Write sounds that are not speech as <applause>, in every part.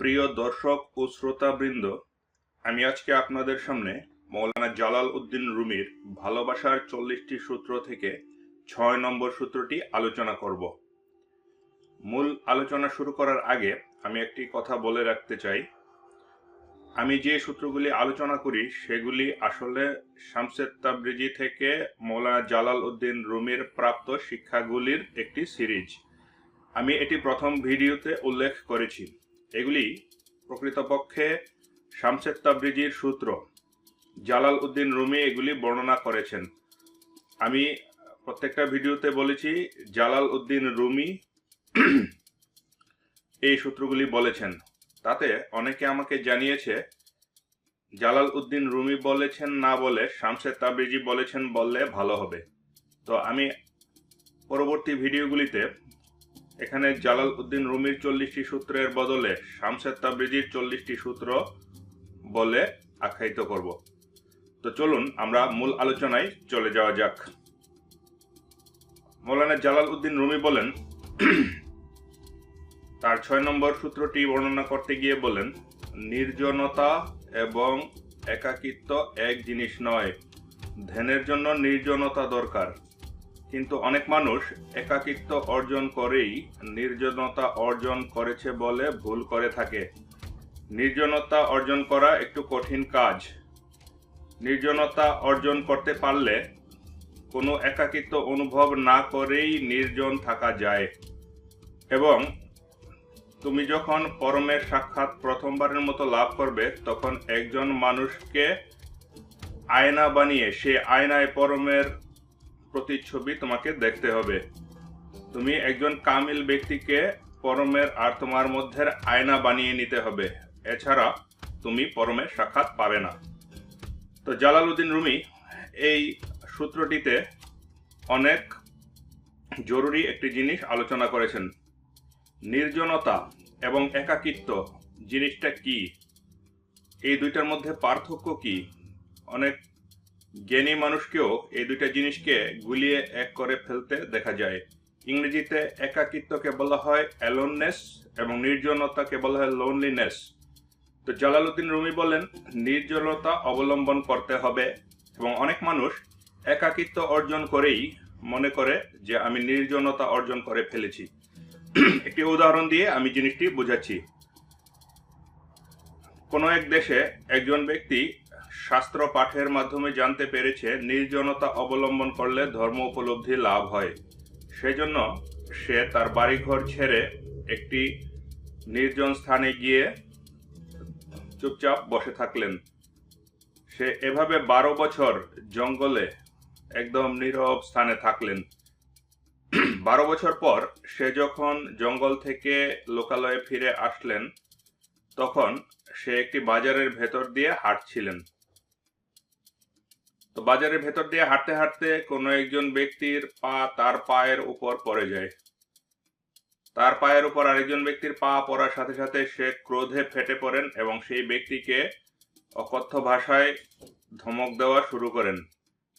প্রিয় দর্শক ও শ্রোতাবৃন্দ, আমি আজকে আপনাদের সামনে মৌলানা জালাল উদ্দিন রুমির ভালোবাসার চল্লিশটি সূত্র থেকে ছয় নম্বর সূত্রটি আলোচনা করব। মূল আলোচনা শুরু করার আগে আমি একটি কথা বলে রাখতে চাই। আমি যে সূত্রগুলি আলোচনা করি, সেগুলি আসলে শামসেদ তাবরিজি থেকে মৌলানা জালাল উদ্দিন রুমির প্রাপ্ত শিক্ষাগুলির একটি সিরিজ। আমি এটি প্রথম ভিডিওতে উল্লেখ করেছি। এগুলি প্রকৃতপক্ষে শামসেদ তাবরিজির সূত্র। জালাল উদ্দিন রুমি এগুলি বর্ণনা করেছেন। আমি প্রত্যেকটা ভিডিওতে বলেছি, জালাল উদ্দিন রুমি <clears throat> এই সূত্রগুলি বলেছেন। তাতে অনেকে আমাকে জানিয়েছে, জালাল উদ্দিন রুমি বলেছেন না বলে, শামসেদ তাবরিজি বলেছেন বললে ভালো হবে। তো আমি পরবর্তী ভিডিওগুলিতে এখানে জালাল উদ্দিন রুমির চল্লিশটি সূত্রের বদলে শামসেদ তাবরিজির চল্লিশটি সূত্র বলে আখ্যায়িত করব। তো চলুন আমরা মূল আলোচনায় চলে যাওয়া যাক। মৌলানা জালাল উদ্দিন রুমি বলেন, তার ছয় নম্বর সূত্রটি বর্ণনা করতে গিয়ে বলেন, নির্জনতা এবং একাকিত্ব এক জিনিস নয়, ধ্যানের জন্য নির্জনতা দরকার। কিন্তু অনেক মানুষ একাকিত্ব অর্জন করেই নির্জনতা অর্জন করেছে বলে ভুল করে থাকে। নির্জনতা অর্জন করা একটু কঠিন কাজ। নির্জনতা অর্জন করতে পারলে কোনো একাকিত্ব অনুভব না করেই নির্জন থাকা যায়। এবং তুমি যখন পরমের সাক্ষাৎ প্রথমবারের মতো লাভ করবে, তখন একজন মানুষকে আয়না বানিয়ে, সে আয়নায় পরমের প্রতিচ্ছবি তোমাকে দেখতে হবে। তুমি একজন কামিল ব্যক্তিকে পরমের আর তোমার মধ্যে আয়না বানিয়ে নিতে হবে। এছাড়া তুমি পরমের সাক্ষাৎ পাবে না। তো জালালউদ্দিন রুমি, এই সূত্রটিতে অনেক জরুরি একটি জিনিস আলোচনা করেছেন। নির্জনতা এবং একাকিত্ব জিনিসটা কি? এই দুইটার মধ্যে পার্থক্য কি? অনেক জ্ঞানী মানুষকেও এই দুইটা জিনিসকে গুলিয়ে এক করে ফেলতে দেখা যায়। ইংরেজিতে একাকিত্বকে বলা হয় অ্যালোননেস এবং নির্জনতাকে বলা হয় লোনলিনেস তো জালালউদ্দিন রুমি বলেন, নির্জনতা অবলম্বন করতে হবে এবং অনেক মানুষ একাকিত্ব অর্জন করেই মনে করে যে আমি নির্জনতা অর্জন করে ফেলেছি। একটি উদাহরণ দিয়ে আমি জিনিসটি বোঝাচ্ছি। কোনো এক দেশে একজন ব্যক্তি শাস্ত্র পাঠের মাধ্যমে জানতে পেরেছে, নির্জনতা অবলম্বন করলে ধর্ম উপলব্ধি লাভ হয়। সেজন্য সে তার বাড়িঘর ছেড়ে একটি নির্জন স্থানে গিয়ে চুপচাপ বসে থাকলেন। সে এভাবে বারো বছর জঙ্গলে একদম নীরব স্থানে থাকলেন। বারো বছর পর সে যখন জঙ্গল থেকে লোকালয়ে ফিরে আসলেন, তখন সে একটি বাজারের ভেতর দিয়ে হাঁটছিলেন। তো বাজারের ভেতর দিয়ে হাঁটতে হাঁটতে কোনো একজন ব্যক্তির পা তার পায়ের উপর পড়ে যায়। তার পায়ের উপর আরেকজন ব্যক্তির পা পড়ার সাথে সাথে সে ক্রোধে ফেটে পড়েন এবং সেই ব্যক্তিকে অকথ্য ভাষায় ধমক দেওয়া শুরু করেন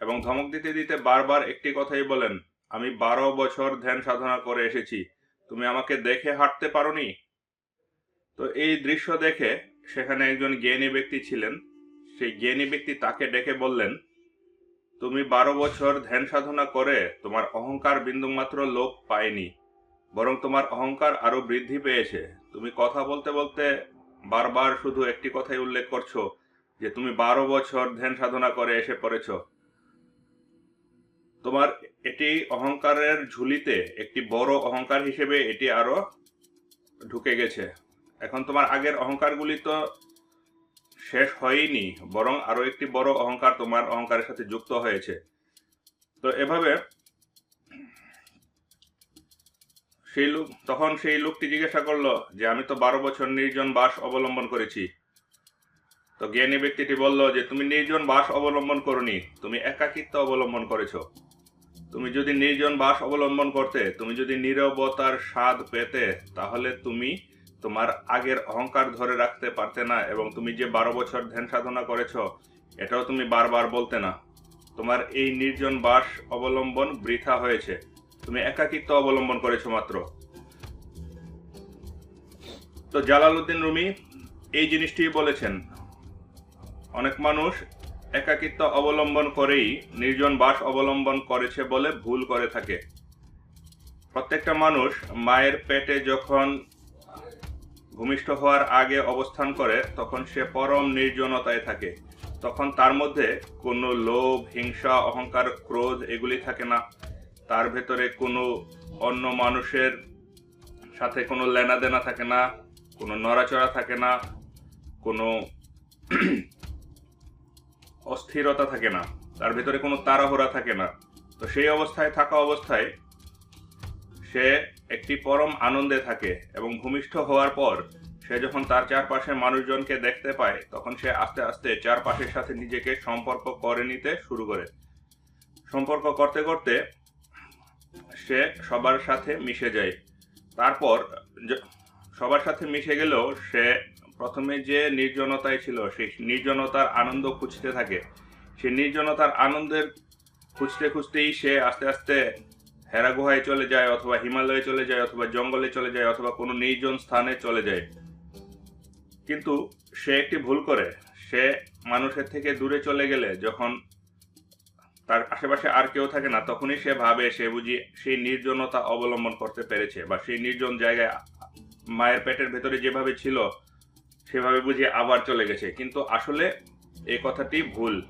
এবং ধমক দিতে দিতে বারবার একটি কথাই বলেন, আমি বারো বছর ধ্যান সাধনা করে এসেছি, তুমি আমাকে দেখে হাঁটতে পারোনি? তো এই দৃশ্য দেখে সেখানে একজন জ্ঞানী ব্যক্তি ছিলেন। সেই জ্ঞানী ব্যক্তি তাকে ডেকে বললেন তুমি বারো বছর ধ্যান সাধনা করে তোমার অহংকার বিন্দুমাত্র লোপ পায়নি, বরং তোমার অহংকার আরও বৃদ্ধি পেয়েছে। তুমি কথা বলতে বলতে বারবার শুধু একটি কথাই উল্লেখ করছ যে তুমি বারো বছর ধ্যান সাধনা করে এসে পড়েছ। তোমার এটি অহংকারের ঝুলিতে একটি বড় অহংকার হিসেবে এটি আরও ঢুকে গেছে। এখন তোমার আগের অহংকারগুলি তো শেষ হয়নি, বরং আরও একটি বড় অহংকার তোমার অহংকারের সাথে যুক্ত হয়েছে। তো এভাবে সেই লোক, তখন সেই লোকটি জিজ্ঞাসা করল যে, আমি তো বারো বছর নির্জন বাস অবলম্বন করেছি। তো জ্ঞানী ব্যক্তিটি বলল যে, তুমি নির্জন বাস অবলম্বন করনি, তুমি একাকিত্ব অবলম্বন করেছ। তুমি যদি নির্জন বাস অবলম্বন করতে, তুমি যদি নীরবতার স্বাদ পেতে, তাহলে তুমি তোমার আগের অহংকার ধরে রাখতে পারতে না এবং তুমি যে বারো বছর ধ্যান সাধনা করেছ, এটাও তুমি বারবার বলতে না। তোমার এই নির্জন বাস অবলম্বন বৃথা হয়েছে। তুমি একাকিত্ব অবলম্বন করেছ মাত্র। তো জালালউদ্দিন রুমি এই জিনিসটি বলেছেন, অনেক মানুষ একাকিত্ব অবলম্বন করেই নির্জন বাস অবলম্বন করেছে বলে ভুল করে থাকে। প্রত্যেকটা মানুষ মায়ের পেটে যখন ভূমিষ্ঠ হওয়ার আগে অবস্থান করে, তখন সে পরম নির্জনতায় থাকে। তখন তার মধ্যে কোনো লোভ, হিংসা, অহংকার, ক্রোধ এগুলি থাকে না। তার ভেতরে কোনো অন্য মানুষের সাথে কোনো লেনা দেনা থাকে না, কোনো নড়াচড়া থাকে না, কোনো <clears throat> অস্থিরতা থাকে না। তার ভেতরে কোনো তাড়াহুড়া থাকে না। তো সেই অবস্থায় থাকা অবস্থায় সে একটি পরম আনন্দে থাকে এবং ভূমিষ্ঠ হওয়ার পর সে যখন তার চারপাশে মানুষজনকে দেখতে পায়, তখন সে আস্তে আস্তে চারপাশের সাথে নিজেকে সম্পর্ক করে নিতে শুরু করে। সম্পর্ক করতে করতে সে সবার সাথে মিশে যায়। তারপর সবার সাথে মিশে গেলেও সে প্রথমে যে নির্জনতায় ছিল, সেই নির্জনতার আনন্দ খুঁজতে থাকে। সেই নির্জনতার আনন্দের খুঁজতে খুঁজতেই সে আস্তে আস্তে হেরা গুহায় চলে যায় অথবা হিমালয়ে চলে যায় অথবা জঙ্গলে চলে যায় অথবা কোনো নির্জন স্থানে চলে যায়। কিন্তু সে একটি ভুল করে। সে মানুষের থেকে দূরে চলে গেলে যখন তার আশেপাশে আর কেউ থাকে না, তখনই সে ভাবে, সে বুঝি সেই নির্জনতা অবলম্বন করতে পেরেছে বা সেই নির্জন জায়গায় মায়ের পেটের ভেতরে যেভাবে ছিল, সেভাবে বুঝি আবার চলে গেছে। কিন্তু আসলে এই কথাটি ভুল।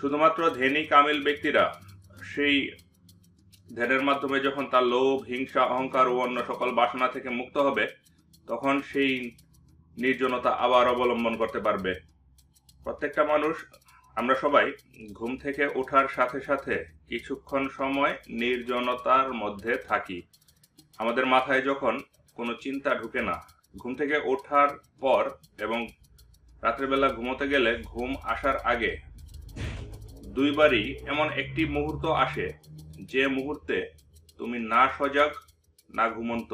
শুধুমাত্র ধেনী কামিল ব্যক্তিরা সেই ধ্যানের মাধ্যমে যখন তার লোভ, হিংসা, অহংকার ও অন্য সকল বাসনা থেকে মুক্ত হবে, তখন সেই নির্জনতা আবার অবলম্বন করতে পারবে। প্রত্যেকটা মানুষ, আমরা সবাই ঘুম থেকে ওঠার সাথে সাথে কিছুক্ষণ সময় নির্জনতার মধ্যে থাকি। আমাদের মাথায় যখন কোনো চিন্তা ঢুকে না, ঘুম থেকে ওঠার পর এবং রাত্রেবেলা ঘুমোতে গেলে ঘুম আসার আগে দুইবারই এমন একটি মুহূর্ত আসে যে মুহূর্তে তুমি না সজাগ, না ঘুমন্ত,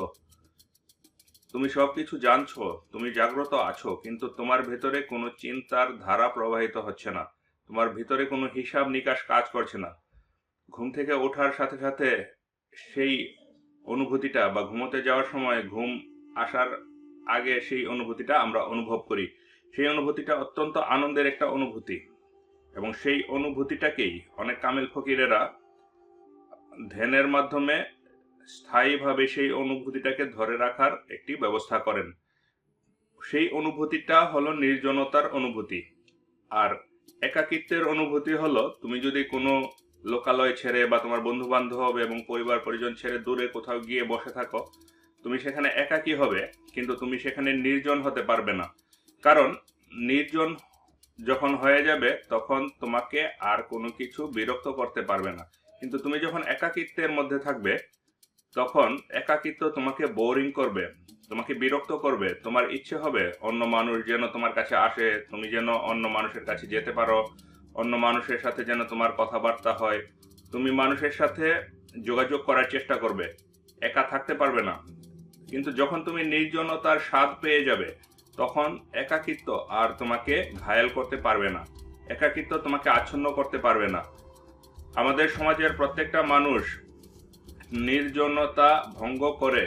তুমি সবকিছু জানছো, তুমি জাগ্রত আছো, কিন্তু তোমার ভেতরে কোনো চিন্তার ধারা প্রবাহিত হচ্ছে না। তোমার ভিতরে কোনো হিসাব নিকাশ কাজ করছে না। ঘুম থেকে ওঠার সাথে সাথে সেই অনুভূতিটা বা ঘুমোতে যাওয়ার সময় ঘুম আসার আগে সেই অনুভূতিটা আমরা অনুভব করি। সেই অনুভূতিটা অত্যন্ত আনন্দের একটা অনুভূতি এবং সেই অনুভূতিটাকেই অনেক কামিল ফকিরেরা ধ্যানের মাধ্যমে স্থায়ীভাবে সেই অনুভূতিটাকে ধরে রাখার একটি ব্যবস্থা করেন। সেই অনুভূতিটা হলো নির্জনতার অনুভূতি। আর একাকিত্বের অনুভূতি হলো তুমি যদি কোনো লোকালয় ছেড়ে বা তোমার বন্ধু বান্ধব এবং পরিবার পরিজন ছেড়ে দূরে কোথাও গিয়ে বসে থাকো, তুমি সেখানে একাকী হবে, কিন্তু তুমি সেখানে নির্জন হতে পারবে না। কারণ নির্জন যখন হয়ে যাবে, তখন তোমাকে আর কোনো কিছু বিরক্ত করতে পারবে না। কিন্তু তুমি যখন একাকিত্বের মধ্যে থাকবে, তখন একাকিত্ব তোমাকে বোরিং করবে, তোমাকে বিরক্ত করবে, তোমার ইচ্ছে হবে অন্য মানুষ যেন তোমার কাছে আসে, তুমি যেন অন্য মানুষের কাছে যেতে পারো, অন্য মানুষের সাথে যেন তোমার কথাবার্তা হয়, তুমি মানুষের সাথে যোগাযোগ করার চেষ্টা করবে, একা থাকতে পারবে না। কিন্তু যখন তুমি নির্জনতার স্বাদ পেয়ে যাবে, তখন একাকিত্ব আর তোমাকে ঘায়েল করতে পারবে না, একাকিত্ব তোমাকে আচ্ছন্ন করতে পারবে না। আমাদের সমাজের প্রত্যেকটা মানুষ নির্জনতা ভঙ্গ করে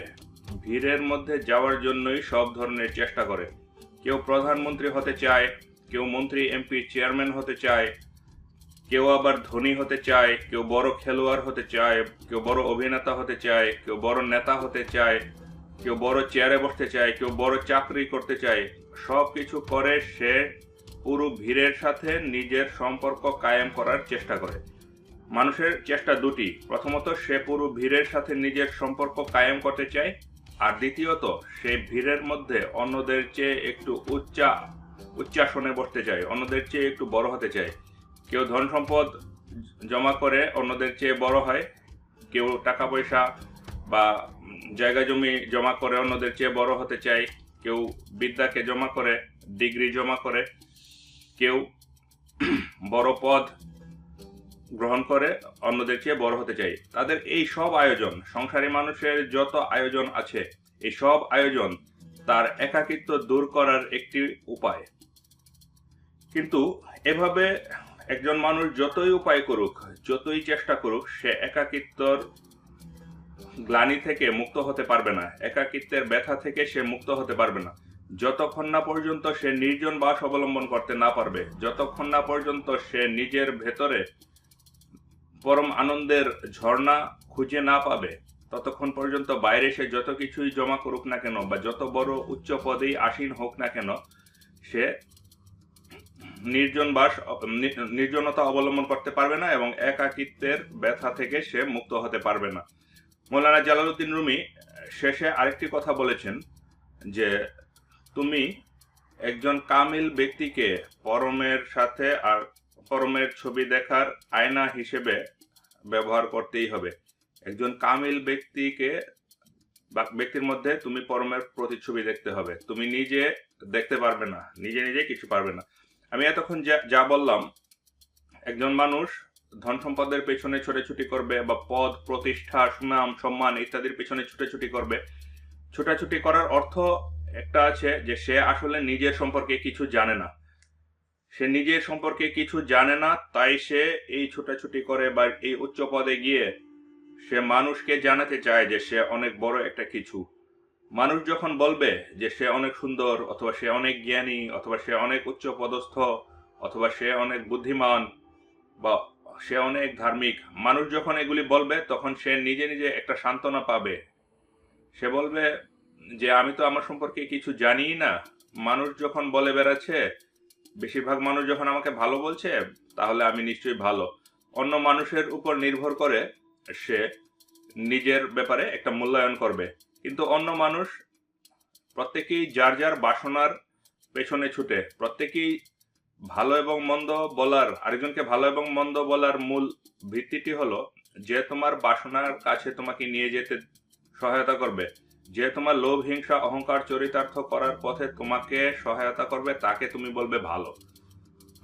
ভিড়ের মধ্যে যাওয়ার জন্যই সব ধরনের চেষ্টা করে। কেউ প্রধানমন্ত্রী হতে চায়, কেউ মন্ত্রী, এমপি, চেয়ারম্যান হতে চায়, কেউ আবার ধনী হতে চায়, কেউ বড় খেলোয়াড় হতে চায়, কেউ বড় অভিনেতা হতে চায়, কেউ বড় নেতা হতে চায়, কেউ বড় চেয়ারে বসতে চায়, কেউ বড় চাকরি করতে চায়। সব কিছু করে সে পুরো ভিড়ের সাথে নিজের সম্পর্ক কায়েম করার চেষ্টা করে। মানুষের চেষ্টা দুটি। প্রথমত, সে পুরো ভিড়ের সাথে নিজের সম্পর্ক কায়েম করতে চায়। আর দ্বিতীয়ত, সে ভিড়ের মধ্যে অন্যদের চেয়ে একটু উচ্চা, উচ্চাসনে বসতে চায়, অন্যদের চেয়ে একটু বড় হতে চায়। কেউ ধন সম্পদ জমা করে অন্যদের চেয়ে বড় হয়, কেউ টাকা পয়সা বা জায়গা জমি জমা করে অন্যদের চেয়ে বড় হতে চায়, কেউ বিদ্যাকে জমা করে, ডিগ্রি জমা করে, কেউ বড় পদ গ্রহণ করে, অন্যদের চেয়ে বড় হতে চাই। তাদের এই সব আয়োজন, সংসারী মানুষের যত আয়োজন আছে, এই সব আয়োজন তার একাকিত্ব দূর করার একটি উপায়। কিন্তু এভাবে একজন মানুষ যতই উপায় করুক, যতই চেষ্টা করুক, সে একাকিত্বর গ্লানি থেকে মুক্ত হতে পারবে না। একাকিত্বের ব্যথা থেকে সে মুক্ত হতে পারবে না। যতক্ষণ না পর্যন্ত সে নির্জন বাস অবলম্বন করতে না পারবে, যতক্ষণ না পর্যন্ত সে নিজের ভেতরে পরম আনন্দের ঝর্ণা খুঁজে না পাবে, ততক্ষণ পর্যন্ত বাইরে সে যত কিছুই জমা করুক না কেন বা যত বড় উচ্চ পদেই আসীন হোক না কেন, সে নির্জন বাস নির্জনতা অবলম্বন করতে পারবে না এবং একাকিত্বের ব্যথা থেকে সে মুক্ত হতে পারবে না। মৌলানা জালালউদ্দিন রুমি শেষে আরেকটি কথা বলেছেন যে, তুমি একজন কামিল ব্যক্তিকে পরমের সাথে আর পরমের ছবি দেখার আয়না হিসেবে ব্যবহার করতেই হবে। একজন কামিল ব্যক্তিকে ব্যক্তির মধ্যে তুমি পরমের প্রতিচ্ছবি দেখতে হবে। তুমি নিজে দেখতে পারবে না, নিজে নিজে কিছু পারবে না। আমি এতক্ষণ যা যা বললাম, একজন মানুষ ধন সম্পদের পেছনে ছোটাছুটি করবে বা পদ, প্রতিষ্ঠা, সুনাম, সম্মান ইত্যাদির পেছনে ছুটাছুটি করবে। ছোটাছুটি করার অর্থ একটা আছে যে সে আসলে নিজের সম্পর্কে কিছু জানে না। সে নিজের সম্পর্কে কিছু জানে না, তাই সে এই ছোটাছুটি করে বা এই উচ্চ পদে গিয়ে সে মানুষকে জানাতে চায় যে সে অনেক বড় একটা কিছু। মানুষ যখন বলবে যে সে অনেক সুন্দর অথবা সে অনেক জ্ঞানী অথবা সে অনেক উচ্চ পদস্থ অথবা সে অনেক বুদ্ধিমান বা সে অনেক ধার্মিক, মানুষ যখন এগুলি বলবে তখন সে নিজে নিজে একটা সান্ত্বনা পাবে। সে বলবে যে, আমি তো আমার সম্পর্কে কিছু জানিই না। মানুষ যখন বলে বেড়াচ্ছে বেশিরভাগ মানুষ যখন আমাকে ভালো বলছে, তাহলে আমি নিশ্চয়ই ভালো। অন্য মানুষের উপর নির্ভর করে সে নিজের ব্যাপারে একটা মূল্যায়ন করবে। কিন্তু অন্য মানুষ প্রত্যেকেই যার যার বাসনার পেছনে ছুটে, প্রত্যেকেই ভালো এবং মন্দ বলার, আরেকজনকে ভালো এবং মন্দ বলার মূল ভিত্তিটি হলো যে তোমার বাসনার কাছে তোমাকে নিয়ে যেতে সহায়তা করবে। যে তোমার লোভ, হিংসা, অহংকার, চরিতার্থ করার পথে তোমাকে সহায়তা করবে, তাকে তুমি বলবে ভালো।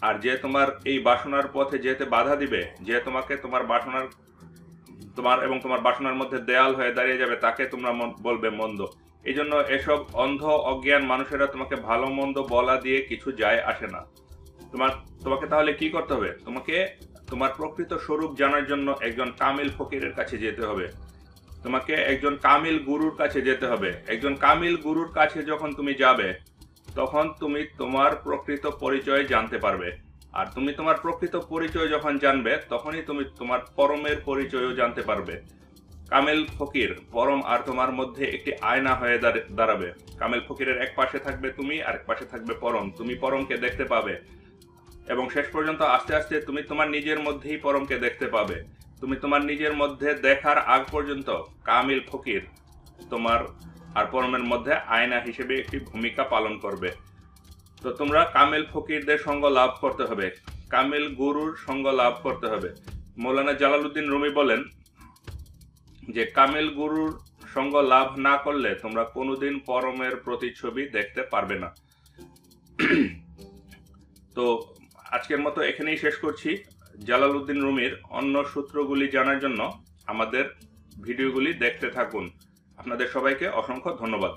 আর যে তোমার এই বাসনার পথে যেতে বাধা দিবে, যে তোমাকে তোমার বাসনার, তোমার এবং তোমার বাসনার মধ্যে দেয়াল হয়ে দাঁড়িয়ে যাবে, তাকে তোমরা বলবে মন্দ। এই জন্য এসব অন্ধ, অজ্ঞান মানুষেরা তোমাকে ভালো, মন্দ বলা দিয়ে কিছু যায় আসে না। তোমার, তোমাকে তাহলে কি করতে হবে? তোমাকে, তোমার প্রকৃত স্বরূপ জানার জন্য একজন কামিল ফকিরের কাছে যেতে হবে। তোমাকে একজন কামিল গুরুর কাছে যেতে হবে। একজন কামিল গুরুর কাছে যখন তুমি যাবে, তখন তুমি তোমার প্রকৃত পরিচয় জানতে পারবে। আর তুমি তোমার প্রকৃত পরিচয় যখন জানবে, তখনই তুমি তোমার পরমের পরিচয়ও জানতে পারবে। কামেল ফকির, পরম আর তোমার মধ্যে একটি আয়না হয়ে দাঁড়- দাঁড়াবে। কামেল ফকিরের এক পাশে থাকবে তুমি, আর এক পাশে থাকবে পরম। তুমি পরমকে দেখতে পাবে এবং শেষ পর্যন্ত আস্তে আস্তে তুমি তোমার নিজের মধ্যেই পরমকে দেখতে পাবে। তুমি তোমার নিজের মধ্যে দেখার আগ পর্যন্ত কামিল ফকির তোমার আর পরমের মধ্যে আয়না হিসেবে একটি ভূমিকা পালন করবে। তো তোমরা কামিল ফকিরদের সঙ্গ লাভ করতে হবে। কামিল গুরুর সঙ্গ লাভ করতে হবে। মৌলানা জালালউদ্দিন রুমি বলেন যে, কামিল গুরুর সঙ্গ লাভ না করলে তোমরা কোনোদিন পরমের প্রতিচ্ছবি দেখতে পারবে না। তো আজকের মতো এখানেই শেষ করছি। জালালউদ্দিন রুমির অন্য সূত্রগুলি জানার জন্য আমাদের ভিডিওগুলি দেখতে থাকুন। আপনাদের সবাইকে অসংখ্য ধন্যবাদ।